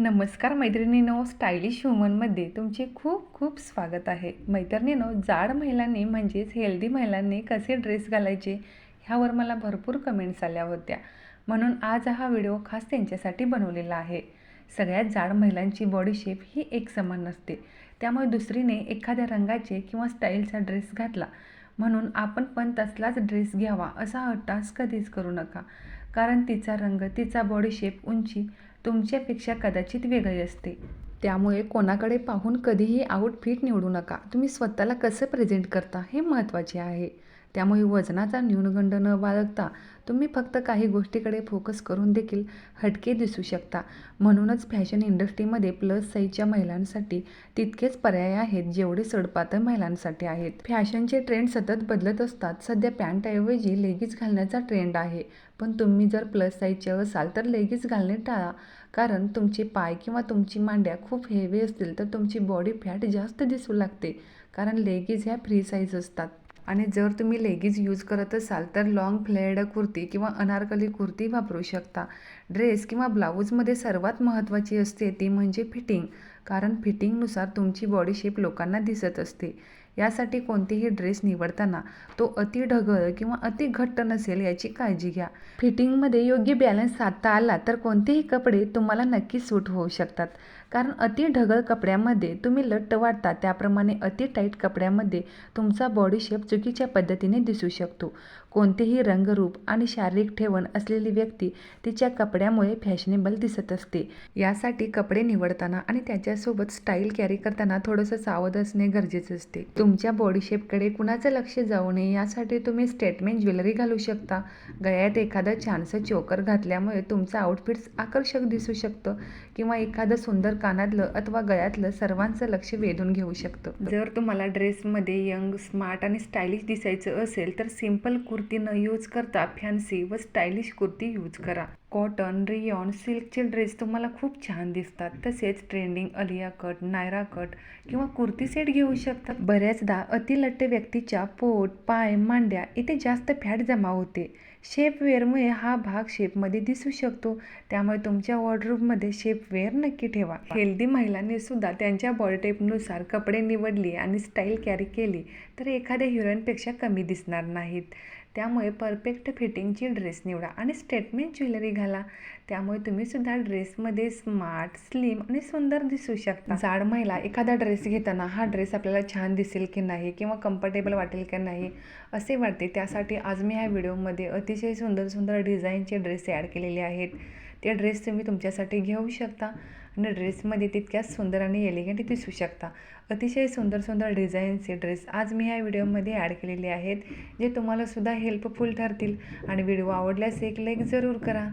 नमस्कार मैत्रिणीनो स्टायलिश वुमनमध्ये तुमचे खूप खूप स्वागत आहे. मैत्रिणीनो जाड महिलांनी म्हणजेच हेल्दी महिलांनी कसे ड्रेस घालायचे ह्यावर मला भरपूर कमेंट्स आल्या होत्या. म्हणून आज हा व्हिडिओ खास त्यांच्यासाठी बनवलेला आहे. सगळ्यात जाड महिलांची बॉडी शेप ही एक समान नसते. त्यामुळे दुसरीने एखाद्या रंगाचे किंवा स्टाईलचा ड्रेस घातला. म्हणून आपण पण तसलाच ड्रेस घ्यावा असा हट्टास कधीच करू नका. कारण तिचा रंग तिचा बॉडी शेप उंची तुमच्यापेक्षा कदाचित वेगळी असते. त्यामुळे कोणाकडे पाहून कधीही आउटफिट निवडू नका. तुम्ही स्वतःला कसं प्रेझेंट करता हे महत्त्वाचे आहे. त्यामुळे वजनाचा न्यूनगंड न बाळगता तुम्ही फक्त काही गोष्टीकडे फोकस करून देखील हटके दिसू शकता. म्हणूनच फॅशन इंडस्ट्रीमध्ये प्लस साईजच्या महिलांसाठी तितकेच पर्याय आहेत जेवढे सडपातळ महिलांसाठी आहेत. फॅशनचे ट्रेंड सतत बदलत असतात. सध्या पॅन्टऐवजी लेगीज घालण्याचा ट्रेंड आहे. पण तुम्ही जर प्लस साईजचे असाल तर लेगीज घालणे टाळा. कारण तुमचे पाय किंवा तुमची मांड्या खूप हेवी असतील तर तुमची बॉडी फॅट जास्त दिसू लागते. कारण लेगीज ह्या फ्री साईज असतात. आणि जर तुम्ही लेगीज यूज करत असाल तर लॉंग फ्लेअर्ड कुर्ती किंवा अनारकली कुर्ती वापरू शकता. ड्रेस किंवा ब्लाऊजमध्ये सर्वात महत्त्वाची असते ती म्हणजे फिटिंग. कारण फिटिंगनुसार तुमची बॉडी शेप लोकांना दिसत असते. यासाठी कोणतेही ड्रेस निवडताना तो अति ढगळ किंवा अति घट्ट नसेल याची काळजी घ्या. फिटिंगमध्ये योग्य बॅलन्स साधता आला तर कोणतेही कपडे तुम्हाला नक्की सूट होऊ शकतात. कारण अति ढगळ कपड्यामध्ये तुम्ही लट्ट वाटता त्याप्रमाणे अति टाईट कपड्यामध्ये तुमचा बॉडी शेप चुकीच्या पद्धतीने दिसू शकतो. कोणतेही रंगरूप आणि शारीरिक ठेवण असलेली व्यक्ती तिच्या कपड्यामुळे फॅशनेबल दिसत असते. यासाठी कपडे निवडताना आणि आपल्यासोबत स्टाईल कॅरी करताना थोडंसं सावध असणे गरजेचं असते. तुमच्या बॉडी शेपकडे कुणाचं लक्ष जाऊ नये यासाठी तुम्ही स्टेटमेंट ज्वेलरी घालू शकता. गळ्यात एखादं छानसं चोकर घातल्यामुळे तुमचं आउटफिट्स आकर्षक दिसू शकतं किंवा एखादं सुंदर कानातलं अथवा गळ्यातलं सर्वांचं लक्ष वेधून घेऊ शकतं. जर तुम्हाला ड्रेसमध्ये यंग स्मार्ट आणि स्टायलिश दिसायचं असेल तर सिंपल कुर्ती न यूज करता फॅन्सी व स्टायलिश कुर्ती यूज करा. कॉटन रियॉन सिल्कचे ड्रेस तुम्हाला खूप छान दिसतात. तसेच trending Alia cut Naira cut किंवा कुर्ती सेट घेऊ शकतात बऱ्याचदा अतिलट्ट व्यक्तीच्या पोट पाय मांड्या इथे जास्त फॅट जमा होते. शेपवेअरमुळे हा भाग शेपमध्ये दिसू शकतो. त्यामुळे तुमच्या वॉर्डरूममध्ये शेपवेअर नक्की ठेवा. हेल्दी महिलांनी सुद्धा त्यांच्या बॉडी टाईपनुसार कपडे निवडली आणि स्टाईल कॅरी केली तर एखाद्या हिरोईनपेक्षा कमी दिसणार नाहीत. त्यामुळे परफेक्ट फिटिंगची ड्रेस निवडा आणि स्टेटमेंट ज्वेलरी घाला. त्यामुळे तुम्ही सुद्धा ड्रेसमध्ये स्मार्ट स्लिम आणि सुंदर दिसू शकता. जाड महिला एखादा ड्रेस घेताना हा ड्रेस आपल्याला छान दिसेल की नाही किंवा कम्फर्टेबल वाटेल की नाही असे वाटते. त्यासाठी आज मी ह्या व्हिडिओमध्ये अतिशय सुंदर सुंदर डिझाईनचे ड्रेस ॲड केलेले आहेत. ते ड्रेस तुम्ही तुमच्यासाठी घेऊ शकता. आणि ड्रेसमध्ये तितक्याच सुंदर आणि एलिगंट दिसू शकता. अतिशय सुंदर सुंदर डिझाईन्सचे ड्रेस आज मी ह्या व्हिडिओमध्ये ॲड केलेले आहेत जे तुम्हाला सुद्धा हेल्पफुल ठरतील. आणि व्हिडिओ आवडल्यास एक लाईक जरूर करा.